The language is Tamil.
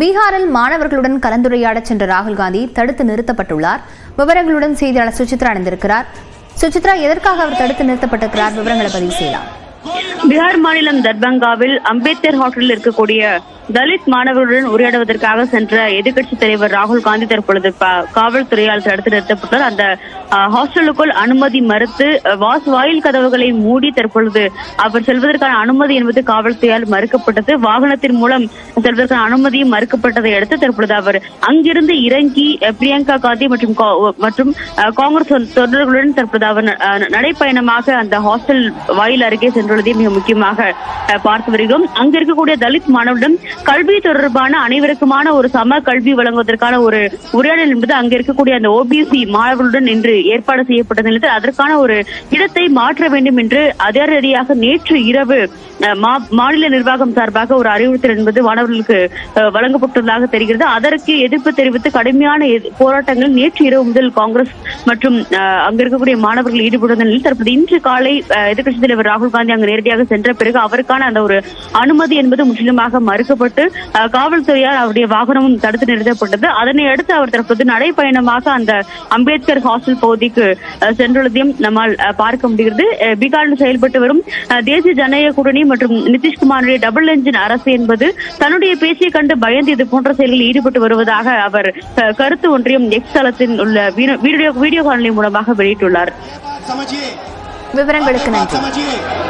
பீகாரில் மாணவர்களுடன் கலந்துரையாட சென்ற ராகுல் காந்தி தடுத்து நிறுத்தப்பட்டுள்ளார். விவரங்களுடன் செய்தியாளர் சுசித்ரா அடைந்திருக்கிறார் சுசித்ரா எதற்காக அவர் தடுத்து நிறுத்தப்பட்டிருக்கிறார்? விவரங்களை பதிவு செய்யலாம். பீகார் மாநிலம் தர்பங்காவில் அம்பேத்கர் ஹோட்டலில் இருக்கக்கூடிய தலித் மாணவர்களுடன் உரையாடுவதற்காக சென்ற எதிர்க்கட்சி தலைவர் ராகுல் காந்தி தற்பொழுது காவல்துறையால் தடுத்து நிறுத்தப்பட்டார் அந்த ஹாஸ்டலுக்குள் அனுமதி மறுத்து வாஸ் வாயில் கதவுகளை மூடி தற்பொழுது அவர் செல்வதற்கான அனுமதி என்பது காவல்துறையால் மறுக்கப்பட்டது. வாகனத்தின் மூலம் செல்வதற்கான அனுமதியும் மறுக்கப்பட்டதை அடுத்து தற்பொழுது அவர் அங்கிருந்து இறங்கி பிரியங்கா காந்தி மற்றும் மற்றும் காங்கிரஸ் தொண்டர்களுடன் தற்பொழுது அவர் நடைப்பயணமாக அந்த ஹாஸ்டல் வாயில் அருகே சென்றுள்ளதை மிக முக்கியமாக அஹ், பார்த்து வருகிறோம். அங்க இருக்கக்கூடிய தலித் மாணவரிடம் கல்வி தொடர்பான அனைவருக்குமான ஒரு சம கல்வி வழங்குவதற்கான ஒரு உரையாடல் என்பது அங்க இருக்கக்கூடிய அந்த ஓபிசி மாணவர்களுடன் இன்று ஏற்பாடு செய்யப்பட்ட நிலையில் அதற்கான ஒரு இடத்தை மாற்ற வேண்டும் என்று அதிரடியாக நேற்று இரவு மாநில நிர்வாகம் சார்பாக ஒரு அறிவுறுத்தல் என்பது மாணவர்களுக்கு வழங்கப்பட்டுள்ளதாக தெரிகிறது. அதற்கு எதிர்ப்பு தெரிவித்து கடுமையான போராட்டங்கள் நேற்று இரவு முதல் காங்கிரஸ் மற்றும் அஹ், அங்க இருக்கக்கூடிய மாணவர்கள் ஈடுபடுவத நிலையில் தற்போது இன்று காலை அஹ், தலைவர் ராகுல் காந்தி அங்கு நேரடியாக சென்ற பிறகு அவருக்கான அந்த ஒரு அனுமதி என்பது முற்றிலுமாக மறுக்கப்பட்டு காவல்துறையால் அவருடைய வாகனமும் தடுத்து நிறுத்தப்பட்டது. அதனை அடுத்து அவர் தற்போது நடைபயணமாக அந்த அம்பேத்கர் ஹாஸ்டல் பகுதிக்கு சென்றுள்ளதையும் நம்மால் பார்க்க முடிகிறது. பீகாரில் செயல்பட்டு வரும் தேசிய ஜனநாயக கூட்டணி மற்றும் நிதிஷ்குமாருடைய டபுள் என்ஜின் அரசு என்பது தன்னுடைய பேச்சை கண்டு பயந்து இது போன்ற செயலில் ஈடுபட்டு வருவதாக அவர் கருத்து ஒன்றையும் எக்ஸ் தளத்தின் உள்ள வீடியோ வீடியோ காணொலி மூலமாக வெளியிட்டுள்ளார். விவரங்களுக்கு நன்றி.